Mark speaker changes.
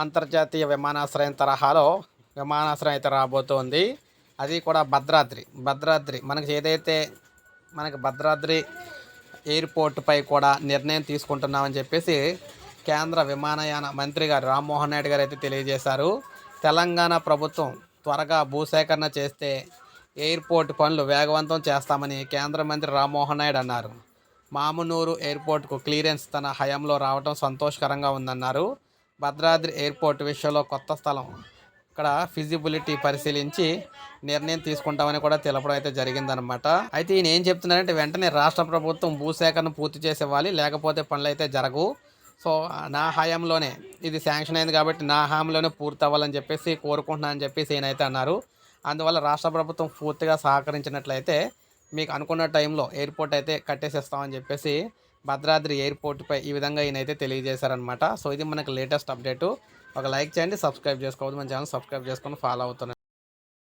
Speaker 1: అంతర్జాతీయ విమానాశ్రయం తరహాలో విమానాశ్రయం అయితే రాబోతోంది. అది కూడా భద్రాద్రి. భద్రాద్రి మనకి ఏదైతే మనకి భద్రాద్రి ఎయిర్పోర్ట్పై కూడా నిర్ణయం తీసుకుంటున్నామని చెప్పేసి కేంద్ర విమానయాన మంత్రి గారు రామ్మోహన్ నాయుడు గారు అయితే తెలియజేశారు. తెలంగాణ ప్రభుత్వం త్వరగా భూసేకరణ చేస్తే ఎయిర్పోర్ట్ పనులు వేగవంతం చేస్తామని కేంద్ర మంత్రి రామ్మోహన్ నాయుడు అన్నారు. మామునూరు ఎయిర్పోర్ట్కు క్లియరెన్స్ తన హయాంలో రావడం సంతోషకరంగా ఉందన్నారు. భద్రాద్రి ఎయిర్పోర్ట్ విషయంలో కొత్త స్థలం. ఇక్కడ ఫిజిబిలిటీ పరిశీలించి నిర్ణయం తీసుకుంటామని కూడా తెలపడం అయితే జరిగిందనమాట అయితే ఈయన ఏం చెప్తున్నారంటే వెంటనే రాష్ట్ర ప్రభుత్వం భూసేకరణ పూర్తి చేసేవ్వాలి లేకపోతే పనులు అయితే జరగవు. సో నా హయాంలోనే ఇది శాంక్షన్ అయింది కాబట్టి నా హయాంలోనే పూర్తి అవ్వాలని చెప్పేసి కోరుకుంటున్నాను అని చెప్పేసి ఈయన అయితే అన్నారు. అందువల్ల రాష్ట్ర ప్రభుత్వం పూర్తిగా సహకరించినట్లయితే మీకు అనుకున్న టైంలో ఎయిర్పోర్ట్ అయితే కట్టేసేస్తామని చెప్పేసి భద్రాద్రి ఎయిర్పోర్ట్పై ఈ విధంగా ఈయన అయితే తెలియజేశారనమాట సో ఇది మనకి లేటెస్ట్ అప్డేటు. ఒక లైక్ చేయండి సబ్స్క్రైబ్ చేసుకోవద్దు. మన ఛానల్ సబ్స్క్రైబ్ చేసుకొని ఫాలో అవుతున్నాను